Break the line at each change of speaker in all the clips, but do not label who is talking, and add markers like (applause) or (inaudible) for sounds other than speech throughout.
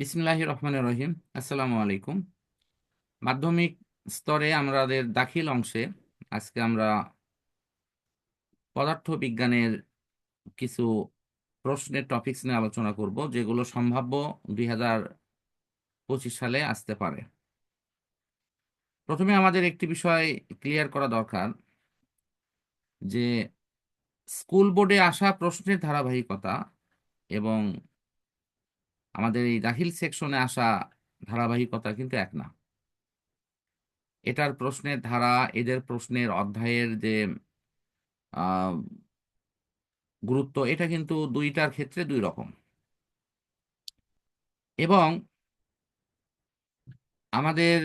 বিসমিল্লাহির রহমানির রহিম। আসসালামু আলাইকুম। মাধ্যমিক স্তরে আমাদের দাখিল অংশে আজকে আমরা পদার্থ বিজ্ঞানের কিছু প্রশ্নের টপিকস নিয়ে আলোচনা করব, যেগুলো সম্ভাব্য দুই হাজার পঁচিশ সালে আসতে পারে। প্রথমে আমাদের একটি বিষয় ক্লিয়ার করা দরকার, যে স্কুল বোর্ডে আসা প্রশ্নের ধারাবাহিকতা এবং আমাদের এই দাখিল সেকশনে আসা ধারাবাহিকতা কিন্তু এক না। এটার প্রশ্নের ধারা, এদের প্রশ্নের অধ্যায়ের যে গুরুত্ব, এটা কিন্তু দুইটার ক্ষেত্রে দুই রকম। এবং আমাদের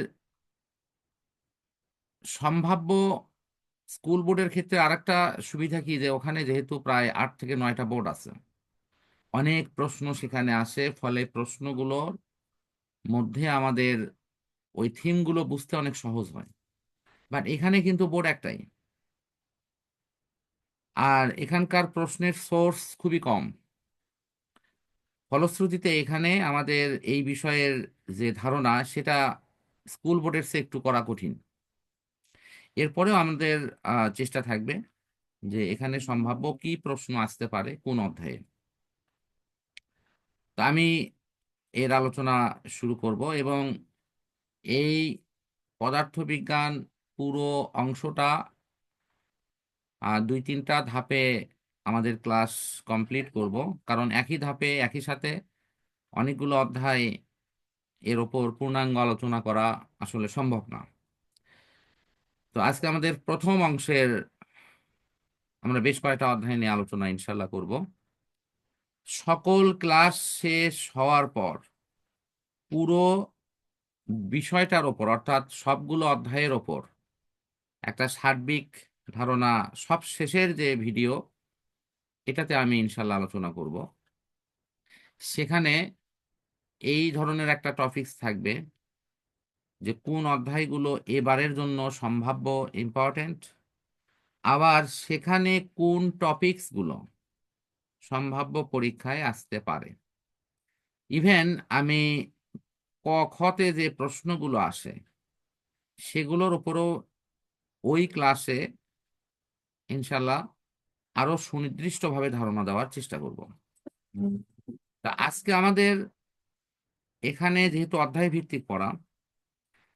সম্ভাব্য স্কুল বোর্ডের ক্ষেত্রে আরেকটা সুবিধা কি যে, ওখানে যেহেতু প্রায় আট থেকে নয়টা বোর্ড আছে। অনেক প্রশ্ন সেখানে আসে, ফলে প্রশ্নগুলোর মধ্যে আমাদের ওই থিমগুলো বুঝতে অনেক সহজ হয়। বাট এখানে কিন্তু বোর্ড একটাই। আর এখানকার প্রশ্নের সোর্স খুবই কম। ফলশ্রুতিতে এখানে আমাদের এই বিষয়ের যে ধারণা, সেটা স্কুল বোর্ডের চেয়ে একটু করা কঠিন। এরপরেও আমাদের চেষ্টা থাকবে যে এখানে সম্ভাব্য কি প্রশ্ন আসতে পারে কোন অধ্যায়ে। তো আমি এর আলোচনা শুরু করব এবং এই পদার্থবিজ্ঞান পুরো অংশটা দুই তিনটা ধাপে আমাদের ক্লাস কমপ্লিট করব। কারণ একই ধাপে, একই সাথে অনেকগুলো অধ্যায় এর ওপর পূর্ণাঙ্গ আলোচনা করা আসলে সম্ভব না। তো আজকে আমাদের প্রথম অংশের আমরা বেশ কয়েকটা অধ্যায় নিয়ে আলোচনা ইনশাল্লাহ করব। সকল ক্লাস শেষ হওয়ার পর পুরো বিষয়টার ওপর, অর্থাৎ সবগুলো অধ্যায়ের ওপর একটা সার্বিক ধারণা, সব শেষের যে ভিডিও, এটাতে আমি ইনশাল্লাহ আলোচনা করব। সেখানে এই ধরনের একটা টপিকস থাকবে যে কোন অধ্যায়গুলো এবারের জন্য সম্ভাব্য ইম্পর্টেন্ট আবার সেখানে কোন টপিকসগুলো সম্ভাব্য পরীক্ষায় আসতে পারে। ইভেন আমি ক খতে যে প্রশ্নগুলো আসে সেগুলোর উপরও ওই ক্লাসে ইনশাল্লাহ আরও সুনির্দিষ্টভাবে ধারণা দেওয়ার চেষ্টা করব। তা আজকে আমাদের এখানে যেহেতু অধ্যায় ভিত্তিক পড়া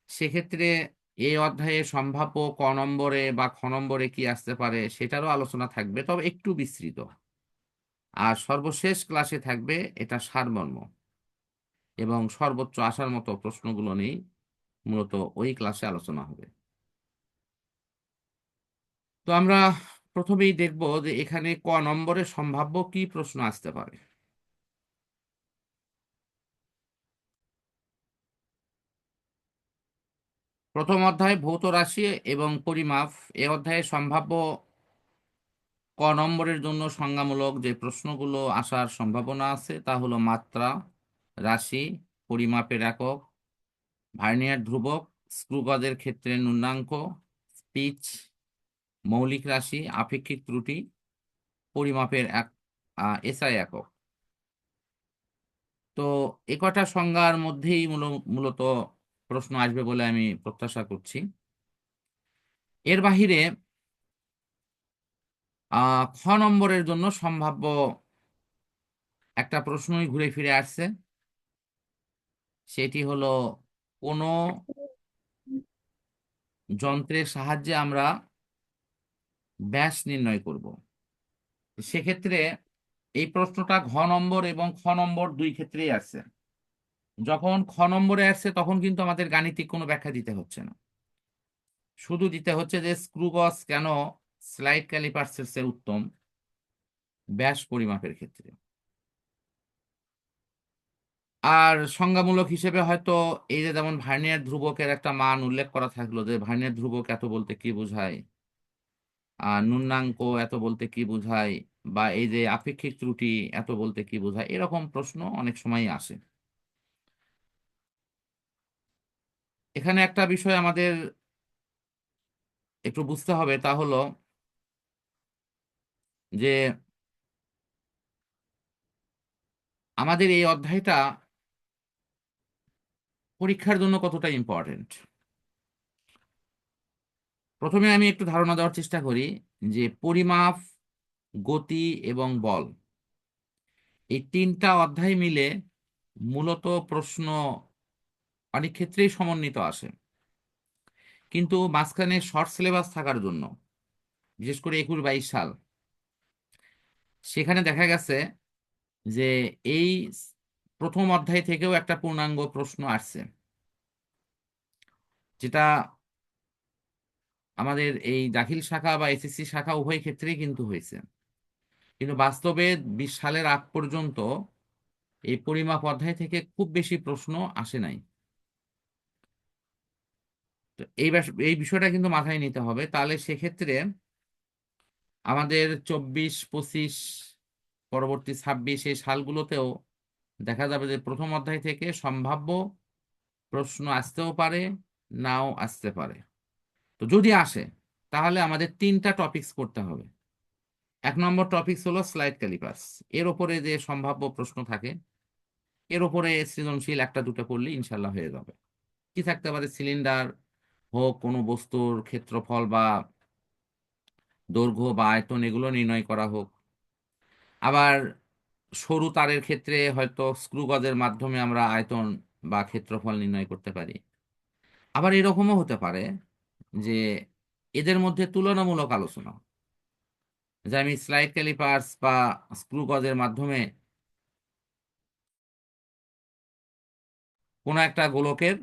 সেক্ষেত্রে এই অধ্যায়ে সম্ভাব্য ক নম্বরে বা খ নম্বরে কি আসতে পারে সেটারও আলোচনা থাকবে তবে একটু বিস্তৃত। আর সর্বশেষ ক্লাসে থাকবে এটা সারমর্ম। এবং সর্বোচ্চ আসার মতো প্রশ্নগুলো নিয়ে মূলত ওই ক্লাসে আলোচনা হবে। তো আমরা প্রথমেই দেখব যে এখানে ক নম্বরে সম্ভাব্য কি প্রশ্ন আসতে পারে। প্রথম অধ্যায় ভৌত রাশি এবং পরিমাপ। এ অধ্যায়ে সম্ভাব্য ক নম্বরের জন্য সংজ্ঞামূলক যে প্রশ্নগুলো আসার সম্ভাবনা আছে তা হলো মাত্রা, রাশি, পরিমাপের একক, ভার্নিয়ার ধ্রুবক স্ক্রুগজের ক্ষেত্রে ন্যূনাঙ্ক পিচ মৌলিক রাশি, আপেক্ষিক ত্রুটি, পরিমাপের এক এসআই একক। তো এ কটা সংজ্ঞার মধ্যেই মূল- মূলত প্রশ্ন আসবে বলে আমি প্রত্যাশা করছি। এর বাহিরে খ নম্বরের জন্য সম্ভাব্য একটা প্রশ্নই ঘুরে ফিরে আসছে। সেটি হলো, কোনো যন্ত্রের সাহায্যে আমরা ব্যাস নির্ণয় করব। সেক্ষেত্রে এই প্রশ্নটা ঘ নম্বর এবং খ নম্বর দুই ক্ষেত্রেই আসছে। যখন খ নম্বরে আসছে, তখন কিন্তু আমাদের গাণিতিক কোনো ব্যাখ্যা দিতে হচ্ছে না। শুধু দিতে হচ্ছে যে স্ক্রুগজ কেন স্লাইড ক্যালিপার্সের চেয়ে উত্তম ব্যাস পরিমাপের ক্ষেত্রে। আর সংজ্ঞামূলক হিসেবে হয়তো এই যে যেমন ভার্নিয়ার ধ্রুবকের একটা মান উল্লেখ করা থাকল যে ভার্নিয়ার ধ্রুবক এত বলতে কি বোঝায়, আর ন্যূনাঙ্ক এত বলতে কি বোঝায়, বা এই যে আপেক্ষিক ত্রুটি এত বলতে কি বোঝায়, এরকম প্রশ্ন অনেক সময় আসে। এখানে একটা বিষয় আমাদের একটু বুঝতে হবে, তা হলো যে আমাদের এই অধ্যায়টা পরীক্ষার জন্য কতটা ইম্পর্টেন্ট প্রথমে আমি একটু ধারণা দেওয়ার চেষ্টা করি যে পরিমাপ, গতি এবং বল এই তিনটা অধ্যায় মিলে মূলত প্রশ্ন অনেক ক্ষেত্রেই সমন্বিত আসে কিন্তু মাঝখানে শর্ট সিলেবাস থাকার জন্য, বিশেষ করে একুশ বাইশ সাল সেখানে দেখা গেছে যে এই প্রথম অধ্যায় থেকেও একটা পূর্ণাঙ্গ প্রশ্ন আসছে। যেটা আমাদের এই দাখিল শাখা বা এসএসসি শাখা উভয় ক্ষেত্রেই কিন্তু হয়েছে। কিন্তু বাস্তবে বিশ সালের আগ পর্যন্ত এই পরিমাপ অধ্যায় থেকে খুব বেশি প্রশ্ন আসে নাই। তো এই এই বিষয়টা কিন্তু মাথায় নিতে হবে। তাহলে সেক্ষেত্রে আমাদের চব্বিশ, পঁচিশ, পরবর্তী ছাব্বিশ এই সালগুলোতেও দেখা যাবে যে প্রথম অধ্যায় থেকে সম্ভাব্য প্রশ্ন আসতেও পারে, নাও আসতে পারে। তো যদি আসে, তাহলে আমাদের তিনটা টপিকস করতে হবে। এক নম্বর টপিকস হলো স্লাইড ক্যালিপার্স এর ওপরে যে সম্ভাব্য প্রশ্ন থাকে, এর ওপরে সৃজনশীল একটা, দুটো করলে ইনশাল্লাহ হয়ে যাবে। কি থাকতে পারে? সিলিন্ডার হোক, কোনো বস্তুর ক্ষেত্রফল বা দৈর্ঘ্য বা আয়তন এগুলো নির্ণয় করা হোক। আবার সরু তারের ক্ষেত্রে হয়তো স্ক্রু গজের মাধ্যমে আমরা আয়তন বা ক্ষেত্রফল নির্ণয় করতে পারি। আবার এরকমও হতে পারে যে এদের মধ্যে তুলনামূলক আলোচনা, যে আমি স্লাইড ক্যালিপার্স বা স্ক্রু গজের মাধ্যমে কোনো একটা গোলকের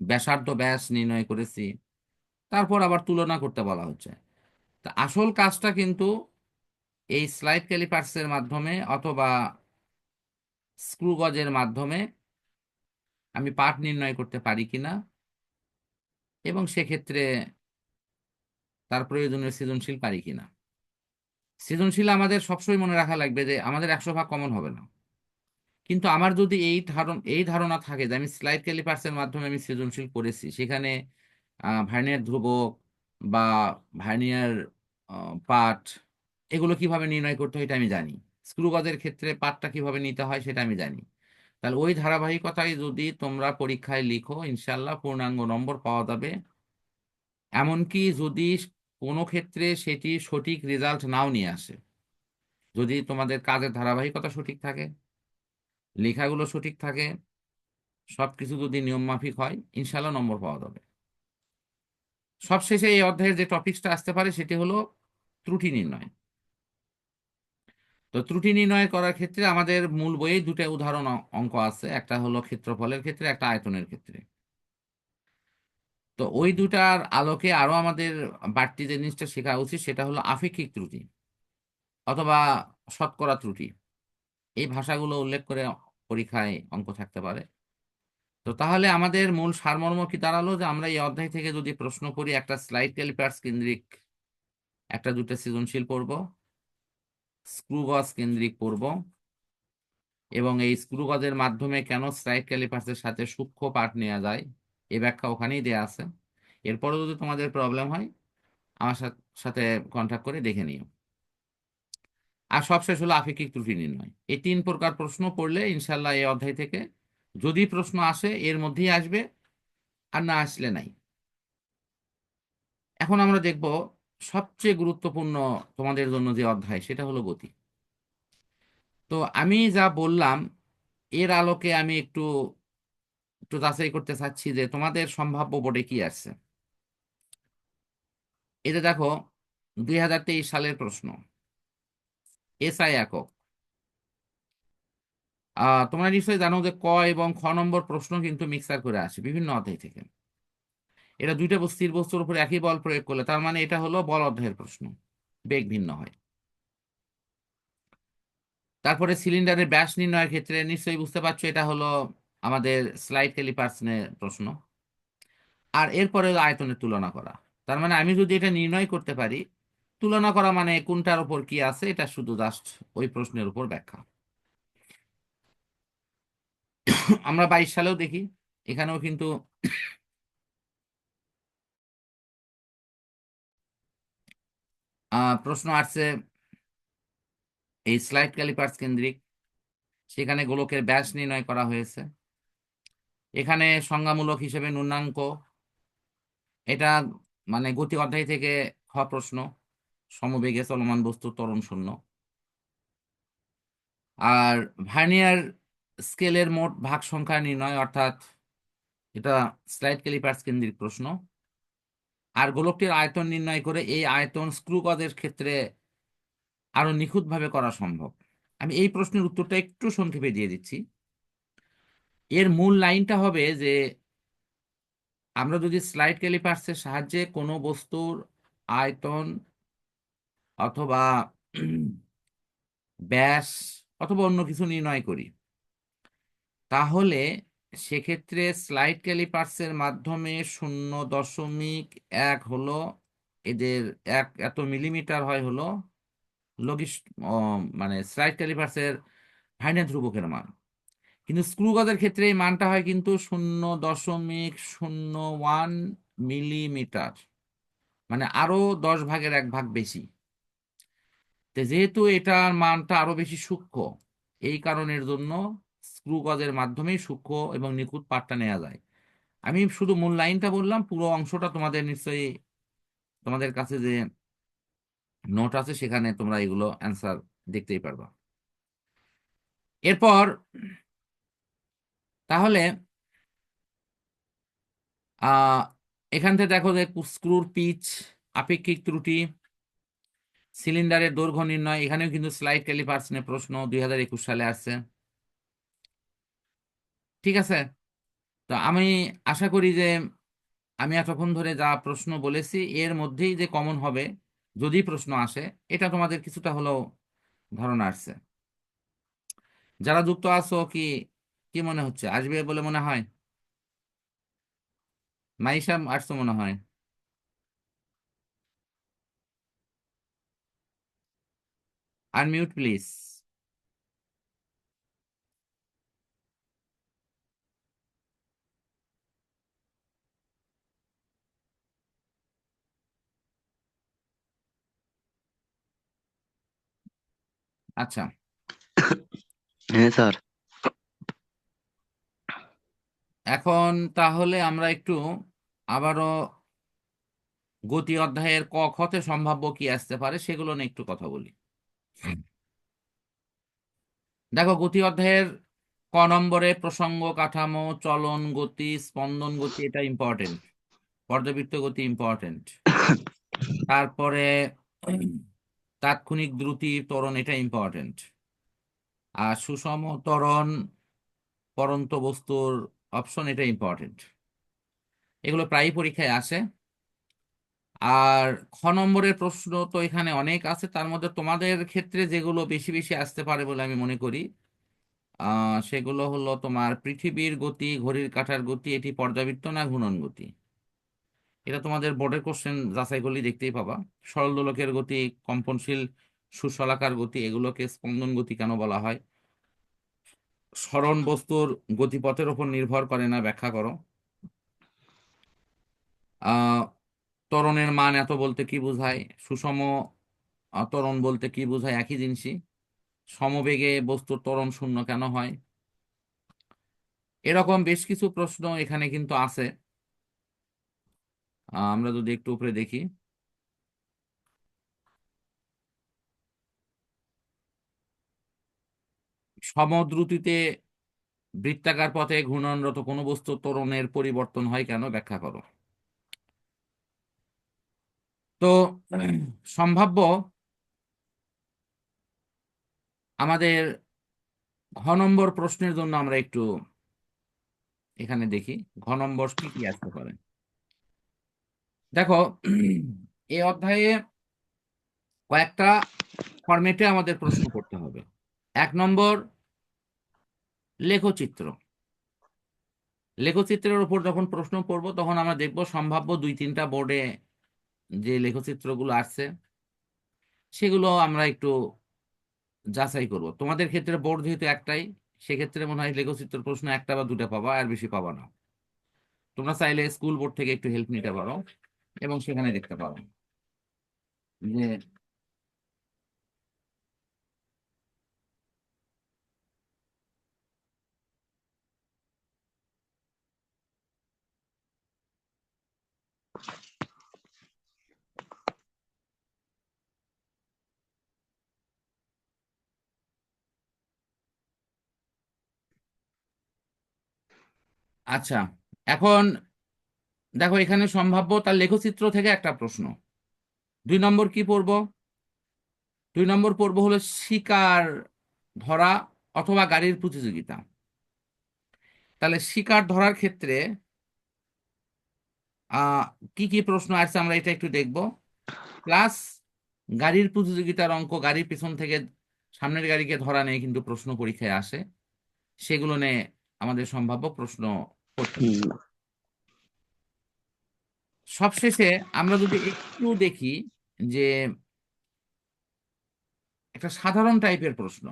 ব্যাসার্ধ ব্যাস নির্ণয় করেছি, তারপর আবার তুলনা করতে বলা হচ্ছে। তা আসল কাজটা কিন্তু এই স্লাইড ক্যালিপার্সের মাধ্যমে অথবা স্ক্রু গজের মাধ্যমে আমি পাঠ নির্ণয় করতে পারি কিনা এবং সেক্ষেত্রে তার প্রয়োজনীয় সৃজনশীল পারি কিনা। সৃজনশীল আমাদের সবসময় মনে রাখা লাগবে যে আমাদের একশো ভাগ কমন হবে না। কিন্তু আমার যদি এই ধারণ, এই ধারণা থাকে যে আমি স্লাইড ক্যালিপার্সের মাধ্যমে আমি সৃজনশীল করেছি, সেখানে ভার্নিয়ার ধ্রুবক বা ভার্নিয়ার পাঠ এগুলো কীভাবে নির্ণয় করতে হয় এটা আমি জানি। স্ক্রুগজের ক্ষেত্রে পাঠটা কীভাবে নিতে হয় সেটা আমি জানি। তাহলে ওই ধারাবাহিকতায় যদি তোমরা পরীক্ষায় লিখো ইনশাল্লাহ পূর্ণাঙ্গ নম্বর পাওয়া যাবে। এমনকি যদি কোনো ক্ষেত্রে সেটি সঠিক রেজাল্ট নাও নিয়ে আসে, যদি তোমাদের কাজের ধারাবাহিকতা সঠিক থাকে, লেখাগুলো সঠিক থাকে সব কিছু যদি নিয়ম মাফিক হয় ইনশাল্লাহ নম্বর পাওয়া যাবে। সবশেষে এই অধ্যায়ের যে টপিকসটা আসতে পারে, সেটি হলো ত্রুটি নির্ণয়। তো ত্রুটি নির্ণয় করার ক্ষেত্রে আমাদের মূল বইয়ে দুটো উদাহরণ অঙ্ক আছে। একটা হলো ক্ষেত্রফলের ক্ষেত্রে, একটা আয়তনের ক্ষেত্রে। তো ওই দুটার আলোকে আরও আমাদের বাড়তি যে জিনিসটা শেখা উচিত, সেটা হলো আপেক্ষিক ত্রুটি অথবা শতকরা ত্রুটি। এই ভাষাগুলো উল্লেখ করে পরীক্ষায় অঙ্ক থাকতে পারে। তো তাহলে আমাদের মূল সারমর্ম কি দাঁড়াল? যে আমরা এই অধ্যায় থেকে যদি প্রশ্ন করি, একটা স্লাইড ক্যালিপার্স কেন্দ্রিক, একটা দুটো সৃজনশীল পড়ব স্ক্রুগজ কেন্দ্রিক পড়ব এবং এই স্ক্রুগজের মাধ্যমে কেন স্লাইড ক্যালিপার্সের সাথে সূক্ষ্ম পাঠ নেওয়া যায়? এ ব্যাখ্যা ওখানেই দেওয়া আছে। এরপরে যদি তোমাদের প্রবলেম হয়, আমার সাথে কন্ট্যাক্ট করে দেখে নিও। আর সবশেষ হলো আপেক্ষিক ত্রুটি নির্ণয়। এই তিন প্রকার প্রশ্ন পড়লে ইনশাল্লাহ এই অধ্যায় থেকে যদি প্রশ্ন আসে, এর মধ্যেই আসবে আর না আসলে নাই। এখন আমরা দেখব সবচেয়ে গুরুত্বপূর্ণ তোমাদের জন্য যে অধ্যায়, সেটা হলো গতি। তো আমি যা বললাম, এর আলোকে আমি একটু একটু যাচাই করতে চাচ্ছি যে তোমাদের সম্ভাব্য বোর্ডে কি আসছে। এটা দেখো, দুই হাজার তেইশ সালের প্রশ্ন। এসআই একক। তোমরা নিশ্চয়ই জানো যে ক এবং খ নম্বর প্রশ্ন কিন্তু মিক্সার করে আসে বিভিন্ন অধ্যায় থেকে। এটা দুইটা স্থির বস্তুর উপর একই বল প্রয়োগ করলে, তার মানে এটা হলো বল অধ্যায়ের প্রশ্ন, বেগ ভিন্ন হয়। তারপরে সিলিন্ডারের ব্যাস নির্ণয়ের ক্ষেত্রে নিশ্চয়ই বুঝতে পারছ, এটা হলো আমাদের স্লাইড ক্যালিপার্সনের প্রশ্ন। আর এরপরে আয়তনের তুলনা করা। তার মানে আমি যদি এটা নির্ণয় করতে পারি, তুলনা করা মানে কোনটার উপর কি আছে, এটা শুধু জাস্ট ওই প্রশ্নের উপর ব্যাখ্যা। আমরা বাইশ সালেও দেখি, এখানেও কিন্তু প্রশ্ন আসছে, এই স্লাইড ক্যালিপার্স কেন্দ্রিক, সেখানে গোলকের ব্যাস নির্ণয় করা হয়েছে। এখানে সংজ্ঞামূলক হিসেবে নুন্নাঙ্ক এটা মানে গতি অধ্যায় থেকে খ প্রশ্ন, সমবেগে চলমান বস্তু ত্বরণ শূন্য আর ভার্নিয়ার স্কেলের মোট ভাগ সংখ্যা নির্ণয় অর্থাৎ এটা স্লাইড ক্যালিপার্স কেন্দ্রিক প্রশ্ন। আর গোলকটির আয়তন নির্ণয় করে এই আয়তন স্ক্রু গজের ক্ষেত্রে আরও নিখুঁতভাবে করা সম্ভব। আমি এই প্রশ্নের উত্তরটা একটু সংক্ষেপে দিয়ে দিচ্ছি। এর মূল লাইনটা হবে যে আমরা যদি স্লাইড ক্যালিপার্সের সাহায্যে কোনো বস্তুর আয়তন অথবা ব্যাস অথবা অন্য কিছু নির্ণয় করি তাহলে সেক্ষেত্রে স্লাইড ক্যালিপার্সের মাধ্যমে শূন্য দশমিক এক হলো এদের এক এত মিলিমিটার হয় হলো লঘিস মানে স্লাইড ক্যালিপার্সের ভাইনা ধ্রুবকের মান। কিন্তু স্ক্রু গজের ক্ষেত্রে এই মানটা হয় কিন্তু শূন্য দশমিক শূন্য ওয়ান মিলিমিটার মানে আরও দশ ভাগের এক ভাগ বেশি। যেহেতু এটার মানটা আরও বেশি সূক্ষ্ম, এই কারণের জন্য স্ক্রু গজের মাধ্যমেই সূক্ষ্ম এবং নিখুঁত পার্টটা নেওয়া যায়। আমি শুধু মূল লাইনটা বললাম, পুরো অংশটা তোমাদের নিশ্চয়ই, তোমাদের কাছে যে নোট আছে, সেখানে তোমরা এগুলো অ্যান্সার দেখতেই পারবা। এরপর, তাহলে এখান থেকে দেখো যে স্ক্রুর পিচ, আপেক্ষিক ত্রুটি সিলিন্ডারের দৈর্ঘ্য নির্ণয়, এখানেও কিন্তু স্লাইড ক্যালিপার্স নিয়ে প্রশ্ন, দুই হাজার একুশ সালে আসছে। ঠিক আছে? তো আমি আশা করি যে আমি এতক্ষণ ধরে যা প্রশ্ন বলেছি, এর মধ্যেই যে কমন হবে, যদি প্রশ্ন আসে, এটা তোমাদের কিছুটা হলেও ধারণা আসছে। যারা যুক্ত আছো, কি কি মনে হচ্ছে? আসবে বলে মনে হয়? মাইশা আসছো মনে হয়। আনমিউট প্লিজ আচ্ছা।
হ্যাঁ স্যার।
এখন তাহলে আমরা একটু আবারও গতি অধ্যায়ের ক খতে সম্ভাব্য কি আসতে পারে সেগুলো নিয়ে একটু কথা বলি। দেখো গতি অধ্যায়ের ক নম্বরে প্রসঙ্গ কাঠামো চলন গতি স্পন্দন গতি এটা ইম্পর্টেন্ট পর্যাবৃত্ত গতি ইম্পর্টেন্ট তারপরে তাৎক্ষণিক দ্রুতি ত্বরণ এটা ইম্পর্টেন্ট আর সুষম ত্বরণ পরন্ত বস্তুর অপশন এটা ইম্পর্টেন্ট এগুলো প্রায়ই পরীক্ষায় আসে। আর খ নম্বরের প্রশ্ন তো এখানে অনেক আছে, তার মধ্যে তোমাদের ক্ষেত্রে যেগুলো বেশি বেশি আসতে পারে বলে আমি মনে করি সেগুলো হলো তোমার পৃথিবীর গতি, ঘড়ির কাঁটার গতি, এটি পর্যাবৃত্ত না ঘূর্ণন গতি? এটা তোমাদের বোর্ডের কোশ্চেন যাচাই করলেই দেখতেই পাবা। সরল দোলকের গতি কম্পনশীল সুশলাকার গতি এগুলোকে স্পন্দন গতি কেন বলা হয়? স্মরণ বস্তুর গতিপথের উপর নির্ভর করে না ব্যাখ্যা করো। ত্বরণের মান এত বলতে কি বোঝায়? সুষম আহ, ত্বরণ বলতে কি বোঝায়? একই জিনিসই। সমবেগে বস্তুর ত্বরণ শূন্য কেন হয়? এরকম বেশ কিছু প্রশ্ন এখানে কিন্তু আছে। আমরা যদি একটু উপরে দেখি। সমদ্রুতিতে বৃত্তাকার পথে ঘূর্ণনরত কোনো বস্তুর ত্বরণের পরিবর্তন হয় কেন? ব্যাখ্যা করো। তো সম্ভাব্য আমাদের ঘ নম্বর প্রশ্নের জন্য আমরা একটু এখানে দেখি। ঘ নম্বর কি কি আসতে পারে? দেখো, এই অধ্যায়ে কয়েকটা ফরম্যাটে আমাদের প্রশ্ন করতে হবে। এক নম্বর, লেখচিত্র। লেখচিত্রের উপর যখন প্রশ্ন পড়ব তখন আমরা দেখব সম্ভাব্য দুই তিনটা বোর্ডে যে লেখচিত্রগুলো আসছে, সেগুলো আমরা একটু যাচাই করব। তোমাদের ক্ষেত্রে বোর্ড যেহেতু একটাই, সেক্ষেত্রে মনে হয় লেখচিত্র প্রশ্ন একটা বা দুটা পাবা, আর বেশি পাবা না। তোমরা চাইলে স্কুল বোর্ড থেকে একটু হেল্প নিতে পারো। এবং সেখানে দেখতে পাবো। যে আচ্ছা এখন দেখো, এখানে সম্ভাব্য তার লেখচিত্র থেকে একটা প্রশ্ন। দুই নম্বর কি পড়ব? দুই নম্বর পড়ব হলো শিকার ধরা অথবা গাড়ির প্রতিযোগিতা। তাহলে শিকার ধরার ক্ষেত্রে কি কি প্রশ্ন আসছে আমরা এটা একটু দেখব। প্লাস গাড়ির প্রতিযোগিতার অঙ্ক, গাড়ির পিছন থেকে সামনের গাড়িকে ধরা নিয়ে কিন্তু প্রশ্ন পরীক্ষায় আসে। সেগুলো নিয়ে আমাদের সম্ভাব্য প্রশ্ন করতে সবশেষে আমরা যদি একটু দেখি যে একটা সাধারণ টাইপের প্রশ্ন।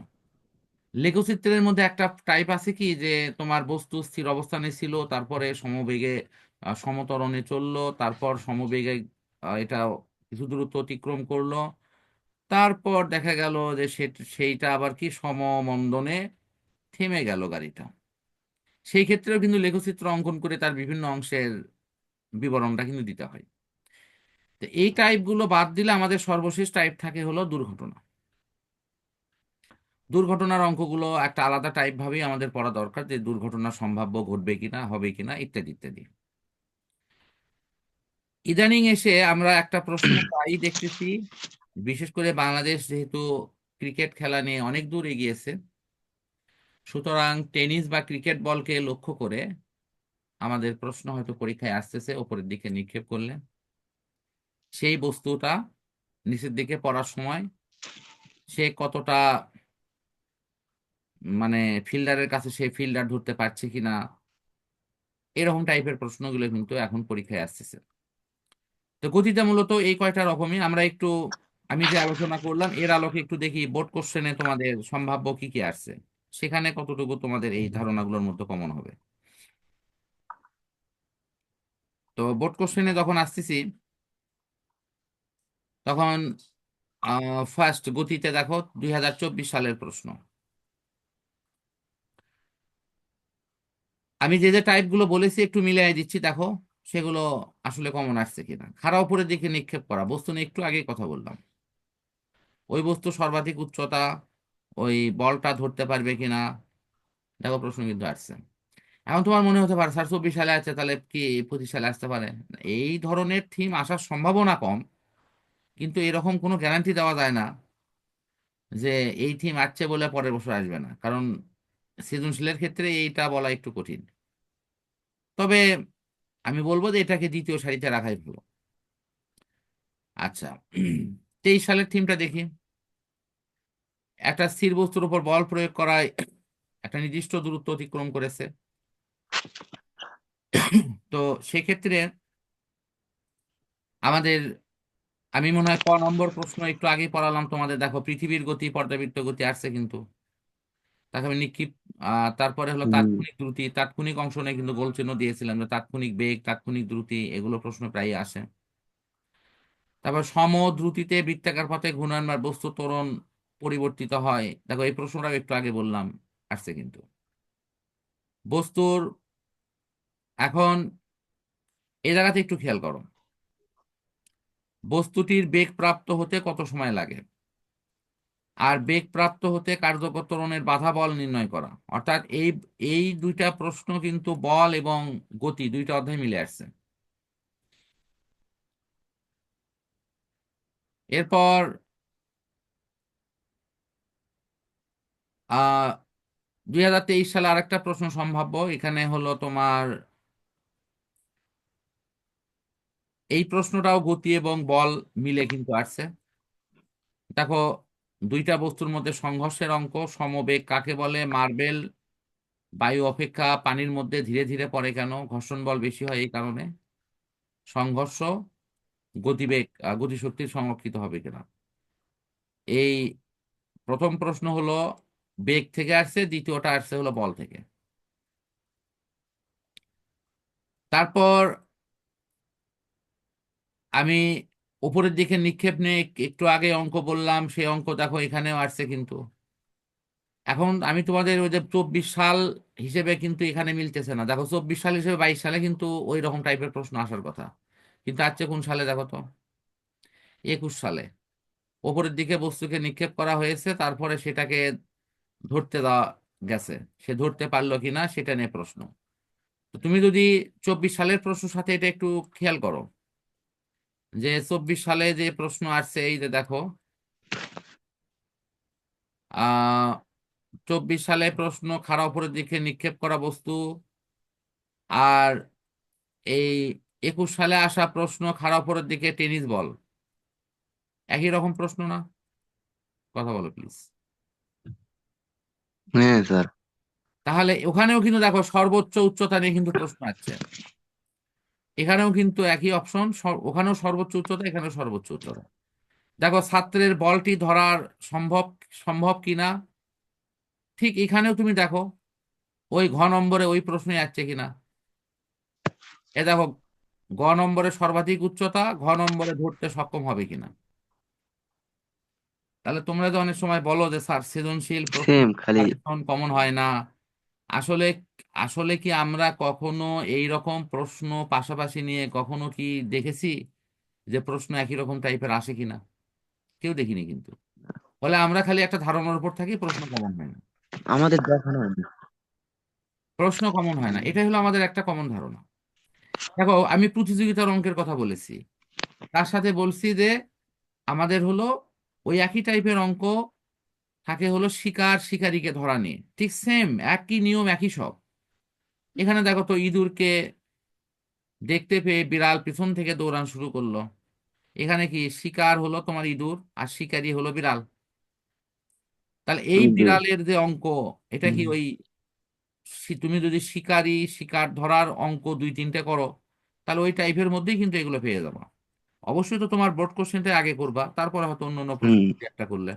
লেখচিত্রের মধ্যে একটা টাইপ আছে কি যে তোমার বস্তু স্থির অবস্থানে ছিল তারপরে সমবেগে আহ, সমত্বরণে চলল তারপর সমবেগে এটা কিছু দূরত্ব অতিক্রম করল। তারপর দেখা গেল যে সেইটা আবার কি সমমন্দনে থেমে গেল গাড়িটা। সেই ক্ষেত্রেও কিন্তু লেখচিত্র অঙ্কন করে তার বিভিন্ন অংশের বিবরণটা কিন্তু দিতে হয়। তো এই টাইপগুলো বাদ দিলে আমাদের সর্বশেষ টাইপ থাকে হলো দুর্ঘটনা। দুর্ঘটনার অঙ্কগুলো একটা আলাদা টাইপ ভাবেই আমাদের পড়া দরকার যে দুর্ঘটনা সম্ভাব্য ঘটবে কিনা, হবে কিনা, ইত্যাদি ইত্যাদি। ইদানিং এসে আমরা একটা প্রশ্ন প্রায়ই দেখতেছি, বিশেষ করে বাংলাদেশ যেহেতু ক্রিকেট খেলা নিয়ে অনেক দূর এগিয়েছে, সুতরাং টেনিস বা ক্রিকেট বলকে লক্ষ্য করে আমাদের প্রশ্ন হয়তো পরীক্ষায় আসতেছে, ওপরের দিকে নিক্ষেপ করলে। সেই বস্তুটা নিচের দিকে পড়ার সময় সে কতটা মানে ফিল্ডারের কাছে সে ফিল্ডার ধরতে পারছে কিনা এরকম টাইপের প্রশ্নগুলো কিন্তু এখন পরীক্ষায় আসতেছে। তো গতিটা মূলত এই কয়টা রকমই। আমরা একটু, আমি যে আলোচনা করলাম, এর আলোকে একটু দেখি বোর্ড কোশ্চেনে তোমাদের সম্ভাব্য কি কি আসছে। সেখানে কতটুকু তোমাদের এই ধারণাগুলোর মধ্যে কমন হবে। তো বোর্ড কোশ্চেনে যখন আসতেছি, তখন ফার্স্ট গতিতে দেখো দুই সালের প্রশ্ন। আমি যে যে টাইপগুলো বলেছি একটু মিলিয়ে দিচ্ছি, দেখো সেগুলো আসলে কমন আসছে কিনা। খাড়া উপরের দিকে নিক্ষেপ করা। বস্তু নিয়ে একটু আগেই কথা বললাম। ওই বস্তু সর্বাধিক উচ্চতা, ওই বলটা ধরতে পারবে কিনা, দেখো প্রশ্ন কিন্তু আসছে। এখন তোমার মনে হতে পারে, স্যার, চব্বিশ সালে আছে, তাহলে কি পঁচিশ সালে আসতে পারে? এই ধরনের থিম আসার সম্ভাবনা কম, কিন্তু এরকম কোনো গ্যারান্টি দেওয়া যায় না যে এই থিম আসছে বলে পরের বছর আসবে না, কারণ সৃজনশীলের ক্ষেত্রে এইটা বলা একটু কঠিন। তবে আমি বলব যে এটাকে দ্বিতীয় সারিতে রাখাই ভালো। আচ্ছা তেইশ সালের থিমটা দেখি। একটা স্থির বস্তুর উপর বল প্রয়োগ করায় একটা নির্দিষ্ট দূরত্ব অতিক্রম করেছে। তো সেক্ষেত্রে আমাদের আমি মনে হয় ক নম্বর প্রশ্ন একটু আগেই পড়ালাম তোমাদের। দেখো পৃথিবীর গতি পর্যাবৃত্ত গতি আসছে কিন্তু। তাকে আমি নিক্ষিপ আহ, তারপরে হলো তাৎক্ষণিক দ্রুতি। তাৎক্ষণিক অংশ নিয়ে কিন্তু গোল চিহ্ন দিয়েছিলাম যে তাৎক্ষণিক বেগ তাৎক্ষণিক দ্রুতি এগুলো প্রশ্ন প্রায়ই আসে। তারপর সম দ্রুতিতে বৃত্তাকার পথে ঘূর্ণায়মান বস্তু ত্বরণ পরিবর্তিত হয়। দেখো এই প্রশ্নটাও একটু আগে বললাম আসছে কিন্তু। বস্তুর, এখন এ জায়গাতে একটু খেয়াল করো। বস্তুটির বেগ প্রাপ্ত হতে কত সময় লাগে? আর বেগ প্রাপ্ত হতে কার্যকর বাধা বল নির্ণয় করা। অর্থাৎ এই এই দুইটা প্রশ্ন কিন্তু বল এবং গতি দুইটা অধ্যায় মিলে আসছে। এরপর দুই হাজার তেইশ সালে আরেকটা প্রশ্ন সম্ভাব্য। এখানে হলো তোমার, এই প্রশ্নটাও গতি এবং বল মিলে কিন্তু আসছে। দেখো, দুইটা বস্তুর মধ্যে সংঘর্ষের অঙ্ক, সমবেগ কাকে বলে, মার্বেল, বায়ু অপেক্ষা, পানির মধ্যে ধীরে ধীরে পড়ে কেন, ঘর্ষণ বল বেশি হয় এই কারণে, সংঘর্ষ, গতিবেগ গতিশক্তি সংরক্ষিত হবে কিনা। এই প্রথম প্রশ্ন হলো বেগ থেকে আসছে, দ্বিতীয়টা আসছে হলো বল থেকে। তারপর আমি উপরের দিকে নিক্ষেপ নিয়ে একটু আগে অঙ্ক বললাম, সেই অঙ্ক দেখো এখানেও আসছে কিন্তু। এখন আমি তোমাদের ওই যে চব্বিশ সাল হিসেবে কিন্তু এখানে মিলতেছে না। দেখো চব্বিশ সাল হিসেবে বাইশ সালে কিন্তু ওই রকম টাইপের প্রশ্ন আসার কথা। কিন্তু আসছে কোন সালে দেখো তো? একুশ সালে। ওপরের দিকে বস্তুকে নিক্ষেপ করা হয়েছে, তারপরে সেটাকে ধরতে দেওয়া গেছে। সে ধরতে পারল কিনা সেটা নিয়ে প্রশ্ন। তুমি যদি চব্বিশ সালের প্রশ্নের সাথে এটা একটু খেয়াল করো। যে চব্বিশ সালে যে প্রশ্ন আসছে, এই যে দেখো। আহ চব্বিশ সালে প্রশ্ন খাড়া উপরের দিকে নিক্ষেপ করা বস্তু আর এই একুশ সালে আসা প্রশ্ন খাড়া উপরের দিকে টেনিস বল। একই রকম প্রশ্ন না? কথা বলো, প্লিজ।
হ্যাঁ স্যার
তাহলে ওখানেও কিন্তু দেখো সর্বোচ্চ উচ্চতা নিয়ে কিন্তু প্রশ্ন আসছে এখানেও কিন্তু একই অপশন ওখানেও সর্বোচ্চ উচ্চতা, এখানেও সর্বোচ্চ উচ্চতা। দেখো ছাত্রের বলটি ধরার সম্ভব সম্ভব কিনা? ঠিক এখানেও তুমি দেখো, ওই ঘ নম্বরে ওই প্রশ্নই আসছে কিনা। এ দেখো গ নম্বরে সর্বাধিক উচ্চতা, ঘ নম্বরে ধরতে সক্ষম হবে কিনা। তাহলে তোমরা যে অনেক সময় বলো যে স্যার সৃজনশীল
সেম খালি
কমন হয় না। আসলে আসলে কি আমরা কখনো এই রকম প্রশ্ন পাশাপাশি নিয়ে কখনো কি দেখেছি যে প্রশ্ন একই রকম টাইপের আসে কিনা? কেউ দেখিনি কিন্তু। ফলে আমরা খালি একটা ধারণার উপর থাকি প্রশ্ন কমন হয় না।
আমাদের দেখানো
প্রশ্ন কমন হয় না। এটাই হলো আমাদের একটা কমন ধারণা। দেখো আমি প্রতিযোগিতার অঙ্কের কথা বলেছি। তার সাথে বলছি যে আমাদের হলো ওই একই টাইপের অঙ্ক থাকে হলো শিকার শিকারীকে ধরা নিয়ে। ঠিক সেম একই নিয়ম একই সব। এখানে দেখো তো ইঁদুরকে দেখতে পেয়ে বিড়াল পিছন থেকে দৌড়ান শুরু করল। এখানে কি শিকার হলো তোমার ইঁদুর আর শিকারী হলো বিড়াল। তাহলে এই বিড়ালের যে অঙ্ক এটা কি ওই তুমি যদি শিকারী শিকার ধরার অঙ্ক দুই তিনটে করো তাহলে ওই টাইপের মধ্যেই কিন্তু এগুলো পেয়ে যাবা। অবশ্যই তো তোমার বোর্ড কোশ্চেনটা আগে করবা তারপরে হয়তো অন্য অন্য। একটা করলে।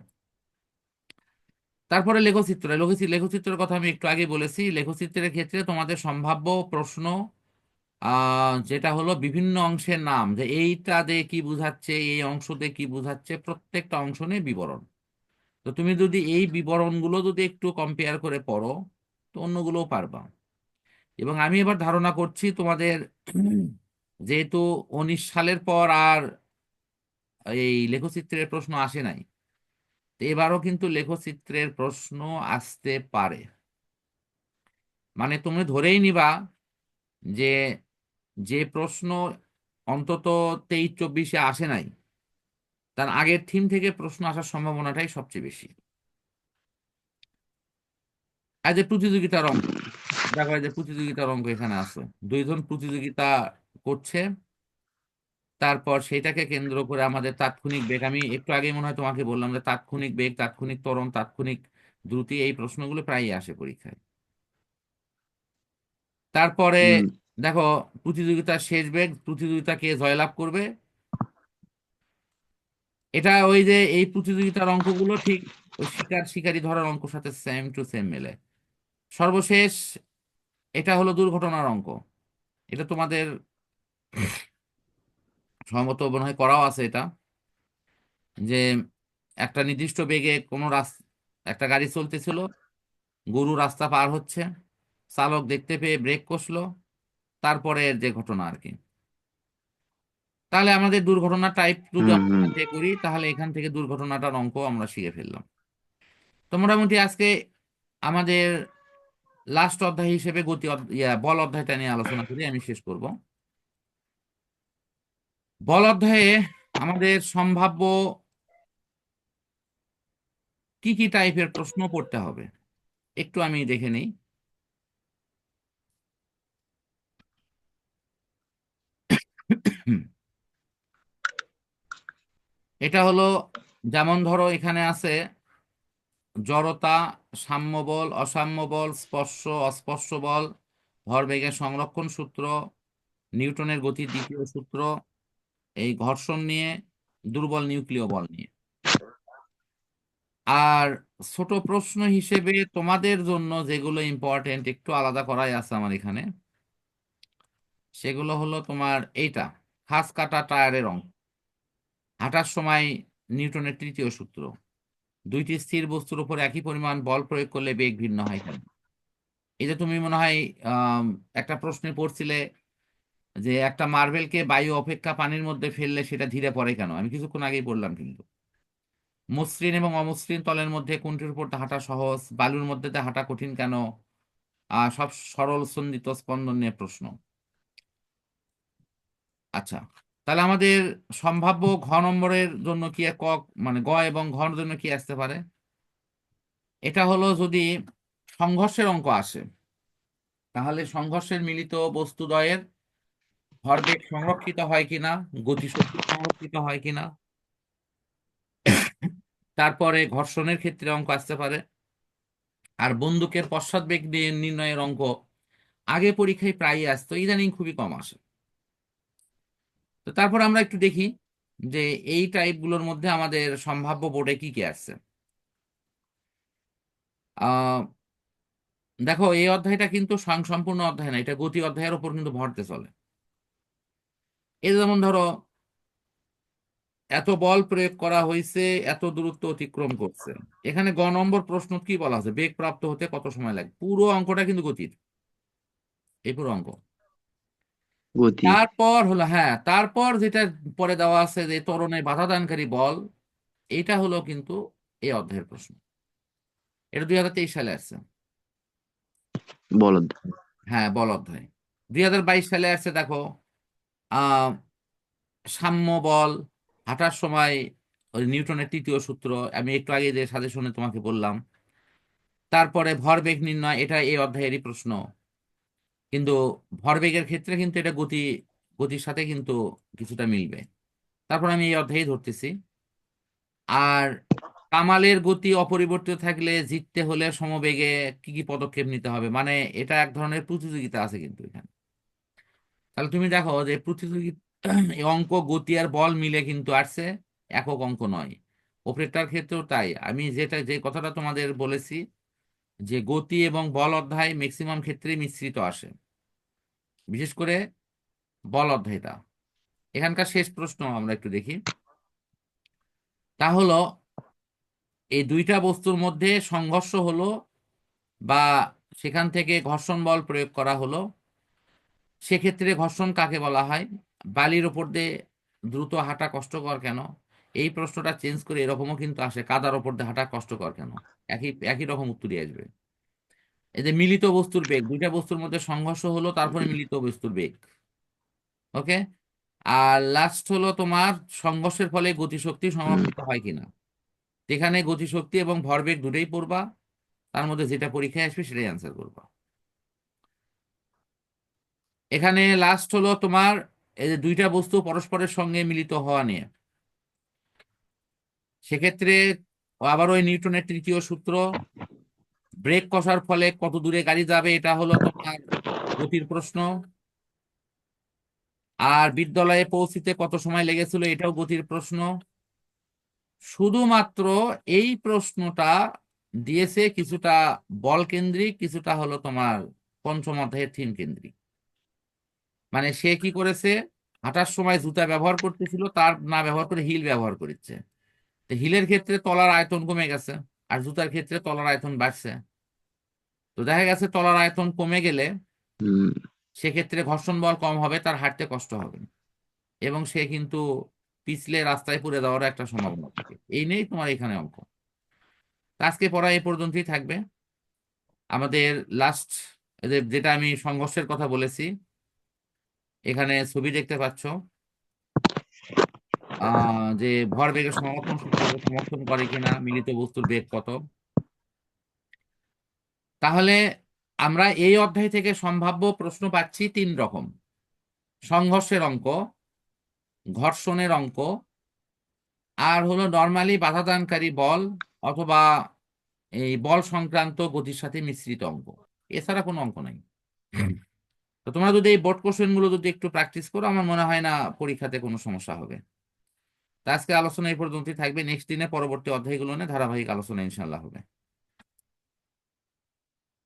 তারপরে লেখচিত্র লেখচিত্র লেখচিত্রের কথা আমি একটু আগে বলেছি। লেখচিত্রের ক্ষেত্রে তোমাদের সম্ভাব্য প্রশ্ন যেটা হলো বিভিন্ন অংশের নাম যে এইটা দিয়ে কি বুঝাচ্ছে এই অংশ দিয়ে কি বুঝাচ্ছে প্রত্যেকটা অংশ নিয়ে বিবরণ। তো তুমি যদি এই বিবরণগুলো যদি একটু কম্পেয়ার করে পড়ো তো অন্যগুলোও পারবা। এবং আমি এবার ধারণা করছি তোমাদের যেহেতু উনিশ সালের পর আর এই লেখচিত্রের প্রশ্ন আসে নাই, তো এবারও কিন্তু লেখচিত্রের প্রশ্ন আসতে পারে। মানে তুমি ধরেই নিবা যে যে প্রশ্ন অন্তত তেইশ চব্বিশে আসে নাই, তার আগের থিম থেকে প্রশ্ন আসার সম্ভাবনাটাই সবচেয়ে বেশি। যে প্রতিযোগিতার অঙ্ক, দেখো যে প্রতিযোগিতার অঙ্ক এখানে আছে। দুইজন প্রতিযোগিতা করছে। তারপর সেটাকে কেন্দ্র করে আমাদের তাৎক্ষণিক বেগ। আমি একটু আগে মনে হয় তোমাকে বললাম যে তাৎক্ষণিক বেগ তাৎক্ষণিক ত্বরণ তাৎক্ষণিক দ্রুতি এই প্রশ্নগুলো প্রায়ই আসে পরীক্ষায়। তারপরে দেখো প্রতিযোগিতার শেষ বেগ প্রতিযোগিতা কে জয়লাভ করবে? এটা ওই যে এই প্রতিযোগিতার অঙ্কগুলো ঠিক ওই শিকার শিকারী ধরার অঙ্ক সাথে সেম টু সেম মেলে। সর্বশেষ এটা হলো দুর্ঘটনার অঙ্ক। এটা তোমাদের সম্ভবত মনে হয় করাও আছে এটা যে একটা নির্দিষ্ট বেগে কোনো রাস্তা একটা গাড়ি চলতেছিল গরু রাস্তা পার হচ্ছে চালক দেখতে পেয়ে ব্রেক কষলো তারপরে যে ঘটনা আর কি। তাহলে আমাদের দুর্ঘটনা টাইপ যদি করি তাহলে এখান থেকে দুর্ঘটনাটার অঙ্ক আমরা শিখে ফেললাম। তো মোটামুটি আজকে আমাদের লাস্ট অধ্যায় হিসেবে গতি বল অধ্যায়টা নিয়ে আলোচনা করি আমি শেষ করব। বল অধ্যায়ে আমাদের সম্ভাব্য কি কি টাইপের প্রশ্ন পড়তে হবে? একটু আমি দেখে নিই। এটা হলো, যেমন ধরো এখানে আছে, জড়তা, সাম্য বল, অসাম্য বল, স্পর্শ, অস্পর্শ বল, ভরবেগের সংরক্ষণ সূত্র, নিউটনের গতির দ্বিতীয় সূত্র এই ঘর্ষণ নিয়ে, দুর্বল নিউক্লিয় বল নিয়ে। আর ছোট প্রশ্ন হিসেবে তোমাদের জন্য যেগুলো ইম্পর্টেন্ট একটু আলাদা করাই আছে আমার এখানে। সেগুলো হলো তোমার এইটা, খাস কাটা টায়ারের অঙ্ক। হাঁটার সময় নিউটনের তৃতীয় সূত্র। দুইটি স্থির বস্তুর উপর একই পরিমাণ বল প্রয়োগ করলে বেগ ভিন্ন হয় কেন? যে তুমি মনে হয় একটা প্রশ্নে পড়ছিলে যে একটা মার্বেলকে বায়ু অপেক্ষা পানির মধ্যে ফেললে সেটা ধীরে পড়ে কেন? আমি কিছুক্ষণ আগেই বললাম কিন্তু। মসৃণ এবং অমসৃণ তলের মধ্যে কোনটির উপর হাঁটা সহজ? বালুর মধ্যে হাঁটা কঠিন কেন? সব সরল সন্ধিত স্পন্দন নিয়ে প্রশ্ন। আচ্ছা তাহলে আমাদের সম্ভাব্য ঘ নম্বরের জন্য কি ক মানে গ এবং ঘর জন্য কি আসতে পারে? এটা হলো যদি সংঘর্ষের অঙ্ক আসে, তাহলে সংঘর্ষের মিলিত বস্তুদ্বয়ের ভরবেগ সংরক্ষিত হয় কিনা, গতিশক্তি সংরক্ষিত হয় কিনা, তারপরে ঘর্ষণের ক্ষেত্রে অঙ্ক আসতে পারে, আর বন্দুকের পশ্চাৎবেগ নির্ণয়ের অঙ্ক আগে পরীক্ষায় প্রায়ই আসতো, ইদানিং খুবই কম আসে। তো তারপর আমরা একটু দেখি যে এই টাইপগুলোর মধ্যে আমাদের সম্ভাব্য বোর্ডে কি কি আসছে। দেখো, এই অধ্যায়টা কিন্তু স্বয়ং সম্পূর্ণ অধ্যায় না, এটা গতি অধ্যায়ের উপর কিন্তু ভরতে চলে। এই যেমন ধরো এত বল প্রয়োগ করা হয়েছে এত দূরত্ব অতিক্রম করছে। এখানে গ নম্বর প্রশ্ন কি বলা আছে? বেগ প্রাপ্ত হতে কত সময় লাগে? পুরো অঙ্কটা কিন্তু গতির। এই পুরো অঙ্ক। তারপর হলো হ্যাঁ তারপর যেটা পরে দেওয়া আছে যে ত্বরণে বাধা দানকারী বল এটা হলো কিন্তু এই অধ্যায়ের প্রশ্ন। এটা দুই হাজার তেইশ সালে আসছে। হ্যাঁ বল অধ্যায়। দুই হাজার বাইশ সালে আসছে দেখো। সাম্য বল, হাঁটার সময় ওই নিউটনের তৃতীয় সূত্র, আমি একটু আগে যে সাজেশনে তোমাকে বললাম। তারপরে ভরবেগ নির্ণয়, এটা এই অধ্যায়েরই প্রশ্ন। কিন্তু ভরবেগের ক্ষেত্রে কিন্তু এটা গতি, গতির সাথে কিন্তু কিছুটা মিলবে। তারপর আমি এই অধ্যায়ে ধরতেছি। আর কামালের গতি অপরিবর্তিত থাকলে জিততে হলে সমবেগে কি কি পদক্ষেপ নিতে হবে? মানে এটা এক ধরনের প্রতিযোগিতা আছে কিন্তু এখানে। তাহলে তুমি দেখো যে প্রতিযোগিতা (clears throat) অঙ্ক, গতি আর বল মিলে কিন্তু আসছে, একক অঙ্ক নয়। ওপরেরটার ক্ষেত্রেও তাই। আমি যেটা যে কথাটা তোমাদের বলেছি, যে গতি এবং বল অধ্যায় ম্যাক্সিমাম ক্ষেত্রে মিশ্রিত আসে। বিশেষ করে বল অধ্যায়টা। এখানকার শেষ প্রশ্ন আমরা একটু দেখি। তা হলো, এই দুইটা বস্তুর মধ্যে সংঘর্ষ হলো বা সেখান থেকে ঘর্ষণ বল প্রয়োগ করা হলো। সেক্ষেত্রে ঘর্ষণ কাকে বলা হয়? বালির ওপর দিয়ে দ্রুত হাঁটা কষ্টকর কেন? এই প্রশ্নটা চেঞ্জ করে এরকমও কিন্তু আসে, কাদার ওপর দিয়ে হাঁটা কষ্টকর কেন? একই একই রকম উত্তরই আসবে। এই যে মিলিত বস্তুর বেগ, দুইটা বস্তুর মধ্যে সংঘর্ষ হলো, তারপরে মিলিত বস্তুর বেগ। ওকে আর লাস্ট হলো তোমার সংঘর্ষের ফলে গতিশক্তি সংরক্ষিত হয় কিনা। এখানে গতিশক্তি এবং ভরবেগ দুটোই পড়বা, তার মধ্যে যেটা পরীক্ষায় আসবে সেটাই অ্যান্সার করবা। এখানে লাস্ট হলো তোমার, এই যে দুইটা বস্তু পরস্পরের সঙ্গে মিলিত হওয়া নিয়ে। সেক্ষেত্রে আবার ওই নিউটনের তৃতীয় সূত্র ব্রেক কষার ফলে কত দূরে গাড়ি যাবে, এটা হলো তোমার গতির প্রশ্ন। আর বিদ্যালয়ে পৌঁছিতে কত সময় লেগেছিল, এটাও গতির প্রশ্ন। শুধুমাত্র এই প্রশ্নটা দিয়েছে কিছুটা বল কেন্দ্রিক কিছুটা হলো তোমার পঞ্চম অধ্যায়ের থিম কেন্দ্রিক মানে সে কি করেছে? হাঁটার সময় জুতা ব্যবহার করতেছিল তার না ব্যবহার করে হিল ব্যবহার করেছে। তো হিলের ক্ষেত্রে তলার আয়তন কমে গেছে আর জুতার ক্ষেত্রে তলার আয়তন বাড়ছে। তো দেখা গেছে তলার আয়তন কমে গেলে সেক্ষেত্রে ঘর্ষণ বল কম হবে তার হাঁটতে কষ্ট হবে এবং সে কিন্তু পিছলে রাস্তায় পড়ে যাওয়ার একটা সম্ভাবনা থাকে। এই নিয়েই তোমার এখানে অঙ্ক। আজকে পড়া এই পর্যন্তই থাকবে। আমাদের লাস্ট যেটা আমি সংঘর্ষের কথা বলেছি এখানে ছবি দেখতে পাচ্ছ যে ভর বেগের সমর্থন সূত্রকে সমর্থন করে কিনা, মিলিত বস্তুর বেগ কত। তাহলে আমরা এই অধ্যায় থেকে সম্ভাব্য প্রশ্ন পাচ্ছি তিন রকম। সংঘর্ষের অঙ্ক, ঘর্ষণের অঙ্ক, আর হলো নর্মালি বাধাদানকারী বল অথবা এই বল সংক্রান্ত গতির সাথে মিশ্রিত অঙ্ক। এছাড়া কোনো অঙ্ক নাই। তো তোমরা যদি এই বোর্ড কোশ্চেনগুলো যদি একটু প্র্যাকটিস করো, আমার মনে হয় না পরীক্ষাতে কোনো সমস্যা হবে। তো আজকে আলোচনা এই পর্যন্তই থাকবে। নেক্সট দিনে পরবর্তী অধ্যায়গুলো নিয়ে ধারাবাহিক আলোচনা ইনশাল্লাহ হবে।